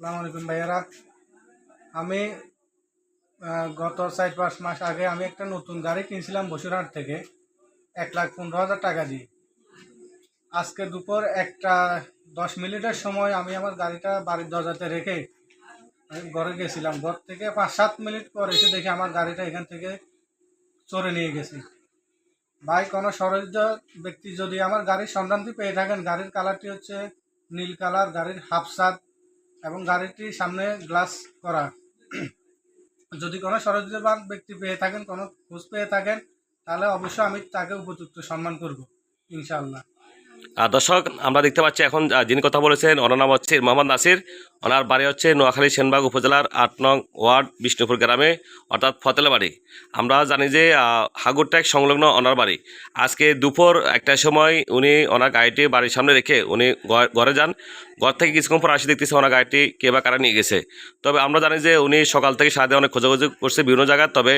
সালাম আলাইকুম ভাইয়ারা। আমি গত চার পাঁচ মাস আগে আমি একটা নতুন গাড়ি কিনছিলাম বসুরহাট থেকে, এক লাখ পনেরো হাজার টাকা দিয়ে। আজকে দুপুর একটা দশ মিনিটের সময় আমি আমার গাড়িটা বাড়ির দরজাতে রেখে ঘরে গেছিলাম। ঘর থেকে পাঁচ সাত মিনিট পর এসে দেখি আমার গাড়িটা এখান থেকে চড়ে নিয়ে গেছি। ভাই, কোনো সরজ ব্যক্তি যদি আমার গাড়ির সন্ধানটি পেয়ে থাকেন, গাড়ির কালারটি হচ্ছে নীল কালার, গাড়ির হাফ সাত এবং গাড়িটির সামনে গ্লাস করা। যদি কোনো সরঞ্জাম ব্যক্তি পেয়ে থাকেন, কোনো খোঁজ পেয়ে থাকেন, তাহলে অবশ্যই আমি তাকে উপযুক্ত সম্মান করব, ইনশাআল্লাহ। আর দর্শক, আমরা দেখতে পাচ্ছি এখন যিনি কথা বলেছেন, ওনার নাম হচ্ছে মোহাম্মদ নাসির। ওনার বাড়ি হচ্ছে নোয়াখালী সেনবাগ উপজেলার আট নং ওয়ার্ড, বিষ্ণুপুর গ্রামে, অর্থাৎ ফতেলা বাড়ি। আমরা জানি যে হাগুরট্যাক সংলগ্ন ওনার বাড়ি। আজকে দুপুর একটা সময় উনি ওনার গাড়িটি বাড়ির সামনে রেখে উনি ঘরে যান। ঘর থেকে কিছুক্ষণ পর আসি দেখতেছে ওনার গাড়িটি কে বা কারা নিয়ে গেছে। তবে আমরা জানি যে, উনি সকাল থেকে সারাদিন অনেক খোঁজাখুঁজি করছে বিভিন্ন জায়গায়, তবে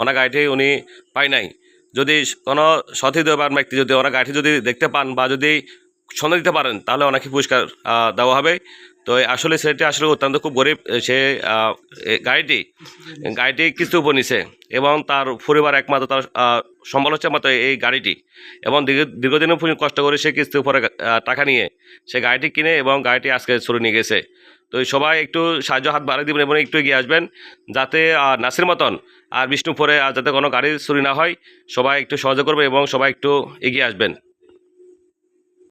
ওনার গাড়িটি উনি পাই নাই। যদি কোনো সতীদেবান ব্যক্তি যদি ওনার গাড়িটি যদি দেখতে পান বা যদি সন্ধান দিতে পারেন তাহলে ওনাকে পুরস্কার দেওয়া হবে। তো আসলে ছেলেটি আসলে অত্যন্ত খুব গরিব সে গাড়িটি গাড়িটি কিস্তি উপর নিছে এবং তার পরিবার একমাত্র তার সম্বল হচ্ছে মাত্র এই গাড়িটি এবং দীর্ঘ দীর্ঘদিনের কষ্ট করে সে কিস্তির উপরে টাকা নিয়ে সে গাড়িটি কিনে এবং গাড়িটি আজকে চুরি নিয়ে গেছে। তো সবাই একটু সাহায্য হাত বাড়িয়ে দিবেন এবং একটু এগিয়ে আসবেন যাতে নাসির মতন আর বিষ্ণুপুরে আর যাতে কোনো গাড়ি চুরি না হয়, সবাই একটু সহযোগ করবেন এবং সবাই একটু এগিয়ে আসবেন।